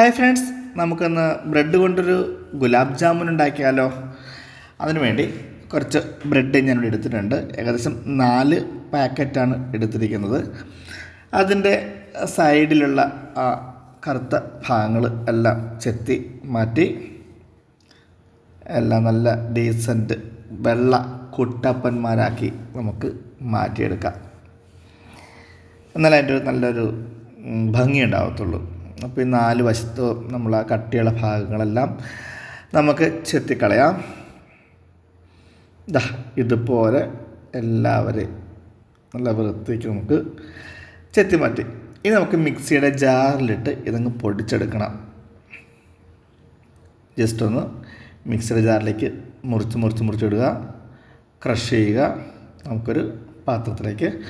Hi friends നമുക്കൊന്ന് bread കൊണ്ടൊരു ഗുലാബ് ജാമുൻ ഉണ്ടാക്കിയാലോ? അതിനുവേണ്ടി കുറച്ച് ബ്രെഡ് ഞാനിവിടെ എടുത്തിട്ടുണ്ട്. ഏകദേശം നാല് പാക്കറ്റാണ് എടുത്തിരിക്കുന്നത്. അതിന്റെ സൈഡിലുള്ള ആ കറുത്ത ഭാഗങ്ങൾ എല്ലാം ചെത്തി മാറ്റി എല്ലാം നല്ല ഡീസന്റ് വെള്ള കുട്ടപ്പന്മാരാക്കി നമുക്ക് മാറ്റിയെടുക്കാം. എന്നാലേ അതിന്റെ ഒരു നല്ലൊരു ഭംഗി ഉണ്ടാകത്തുള്ളൂ അപ്പോൾ ഈ നാല് വശത്ത് നമ്മൾ ആ കട്ടിയുള്ള ഭാഗങ്ങളെല്ലാം നമുക്ക് ചെത്തിക്കളയാം. ദാ ഇതുപോലെ എല്ലാവരെയും നല്ല വൃത്തിക്ക് നമുക്ക് ചെത്തി മാറ്റി. ഇനി നമുക്ക് മിക്സിയുടെ ജാറിലിട്ട് ഇതങ്ങ് പൊടിച്ചെടുക്കണം. ജസ്റ്റ് ഒന്ന് മിക്സിയുടെ ജാറിലേക്ക് മുറിച്ച് മുറിച്ച് മുറിച്ചിടുക. ക്രഷ് ചെയ്യുക. നമുക്കൊരു പാത്രത്തിലേക്ക്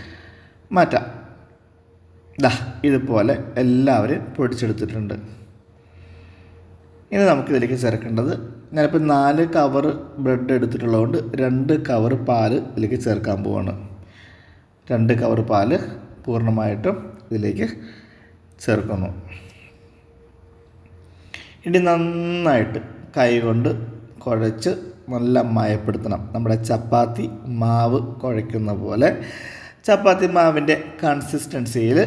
മാറ്റാം. ദാ ഇതുപോലെ എല്ലാവരും പൊടിച്ചെടുത്തിട്ടുണ്ട്. ഇനി നമുക്കിതിലേക്ക് ചേർക്കേണ്ടത് ഞാനിപ്പോൾ നാല് കവർ ബ്രെഡ് എടുത്തിട്ടുള്ളതുകൊണ്ട് രണ്ട് കവർ പാൽ ഇതിലേക്ക് ചേർക്കാൻ പോവാണ്. രണ്ട് കവർ പാൽ പൂർണമായിട്ടും ഇതിലേക്ക് ചേർക്കുന്നു. ഇനി നന്നായിട്ട് കൈകൊണ്ട് കുഴച്ച് നല്ല മയപ്പെടുത്തണം. നമ്മുടെ ചപ്പാത്തി മാവ് കുഴയ്ക്കുന്ന പോലെ. ചപ്പാത്തി മാവിന്റെ കൺസിസ്റ്റൻസിയിൽ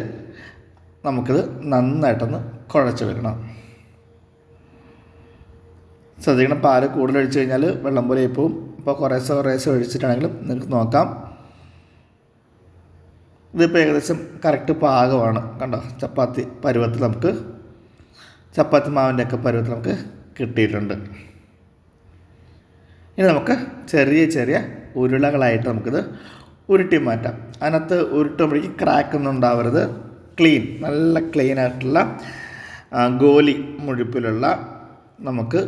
നമുക്കിത് നന്നായിട്ടൊന്ന് കുഴച്ചെടുക്കണം ശ്രദ്ധിക്കണം പാൽ കൂടുതൽ ഒഴിച്ച് കഴിഞ്ഞാൽ വെള്ളം പോലെ പോവും ഇപ്പോൾ കുറേശ്ശെ കുറേശ്ശെ ഒഴിച്ചിട്ടാണെങ്കിലും നിങ്ങൾക്ക് നോക്കാം. ഇതിപ്പോൾ ഏകദേശം കറക്റ്റ് പാകമാണ്. കണ്ടോ? ചപ്പാത്തി പരുവത്തിൽ നമുക്ക് ചപ്പാത്തി മാവിന്റെ ഒക്കെ പരുവത്തിൽ നമുക്ക് കിട്ടിയിട്ടുണ്ട്. ഇനി നമുക്ക് ചെറിയ ചെറിയ ഉരുളകളായിട്ട് നമുക്കിത് ഉരുട്ടി മാറ്റാം. അതിനകത്ത് ഉരുട്ടുമ്പോഴേക്ക് ക്രാക്ക് ഒന്നും ഉണ്ടാവരുത്. ക്ലീൻ നല്ല ക്ലീൻ ആയിട്ടുള്ള ഗോലി മുഴുപ്പിലുള്ള നമുക്ക്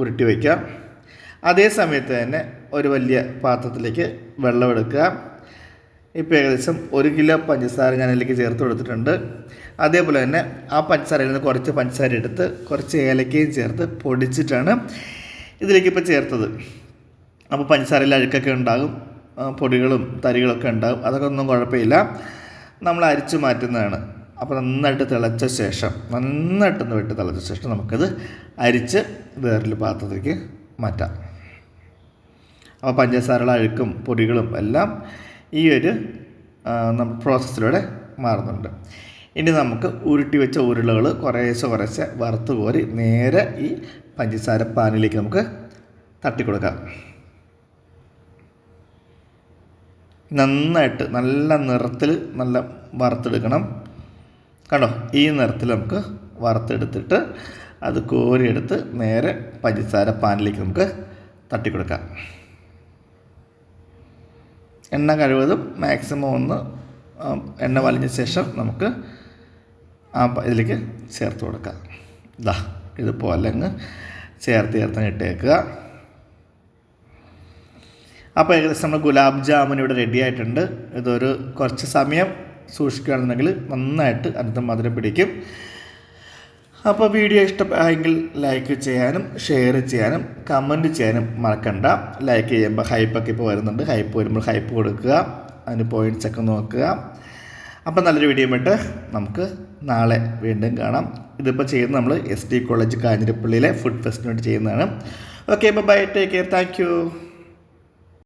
ഉരുട്ടി വയ്ക്കാം. അതേ സമയത്ത് തന്നെ ഒരു വലിയ പാത്രത്തിലേക്ക് വെള്ളമെടുക്കുക ഇപ്പോൾ ഏകദേശം ഒരു കിലോ പഞ്ചസാര ഞാൻ അതിലേക്ക് ചേർത്ത് കൊടുത്തിട്ടുണ്ട്. അതേപോലെ തന്നെ ആ പഞ്ചസാരയിൽ നിന്ന് കുറച്ച് പഞ്ചസാര എടുത്ത് കുറച്ച് ഏലക്കയും ചേർത്ത് പൊടിച്ചിട്ടാണ് ഇതിലേക്ക് ഇപ്പോൾ ചേർത്തത്. അപ്പോൾ പഞ്ചസാരയിൽ അഴുക്കൊക്കെ ഉണ്ടാകും പൊടികളും തരികളൊക്കെ ഉണ്ടാകും. അതൊക്കെ ഒന്നും കുഴപ്പമില്ല. നമ്മൾ അരിച്ചു മാറ്റുന്നതാണ്. അപ്പോൾ നന്നായിട്ട് തിളച്ച ശേഷം നന്നായിട്ടൊന്ന് വിട്ട് തിളച്ച ശേഷം നമുക്കത് അരിച്ച് വേറൊരു പാത്രത്തിലേക്ക് മാറ്റാം. അപ്പോൾ പഞ്ചസാരയുടെ അഴുക്കും പൊടികളും എല്ലാം ഈ ഒരു പ്രോസസ്സിലൂടെ മാറുന്നുണ്ട്. ഇനി നമുക്ക് ഉരുട്ടി വെച്ച ഉരുളകൾ കുറേശ്ശെ കുറേശ്ശെ വറുത്ത് കോരി നേരെ ഈ പഞ്ചസാര പാനിലേക്ക് നമുക്ക് തട്ടിക്കൊടുക്കാം. നന്നായിട്ട് നല്ല നിറത്തിൽ നല്ല വറുത്തെടുക്കണം. കണ്ടോ? ഈ നിറത്തിൽ നമുക്ക് വറുത്തെടുത്തിട്ട് അത് കോരിയെടുത്ത് നേരെ പഞ്ചസാര പാനിലേക്ക് നമുക്ക് തട്ടിക്കൊടുക്കാം. എണ്ണ കഴിവതും മാക്സിമം ഒന്ന് എണ്ണ വലിഞ്ഞ ശേഷം നമുക്ക് ആ ഇതിലേക്ക് ചേർത്ത് കൊടുക്കാം. ഇതാ ഇതുപോലെ അങ്ങ് ചേർത്ത് ചേർത്ത് ഇട്ടേക്കുക. അപ്പോൾ ഏകദേശം നമ്മൾ ഗുലാബ് ജാമുൻ ഇവിടെ റെഡി ആയിട്ടുണ്ട്. ഇതൊരു കുറച്ച് സമയം സൂക്ഷിക്കുകയാണെന്നുണ്ടെങ്കിൽ നന്നായിട്ട് അടുത്ത മധുരം പിടിക്കും. അപ്പോൾ വീഡിയോ ഇഷ്ടമായെങ്കിൽ ലൈക്ക് ചെയ്യാനും ഷെയർ ചെയ്യാനും കമന്റ് ചെയ്യാനും മറക്കണ്ട. ലൈക്ക് ചെയ്യുമ്പോൾ ഹൈപ്പൊക്കെ ഇപ്പോൾ വരുന്നുണ്ട്. ഹൈപ്പ് വരുമ്പോൾ ഹൈപ്പ് കൊടുക്കുക. അതിന് പോയിന്റ്സ് ഒക്കെ നോക്കുക. അപ്പോൾ നല്ലൊരു വീഡിയോ ആയിട്ട് നമുക്ക് നാളെ വീണ്ടും കാണാം. ഇതിപ്പോൾ ചെയ്യുന്നത് നമ്മൾ എസ് ഡി കോളേജ് കാഞ്ഞിരപ്പള്ളിയിലെ ഫുഡ് ഫെസ്റ്റിന് വേണ്ടി ചെയ്യുന്നതാണ്. Okay bye take care thank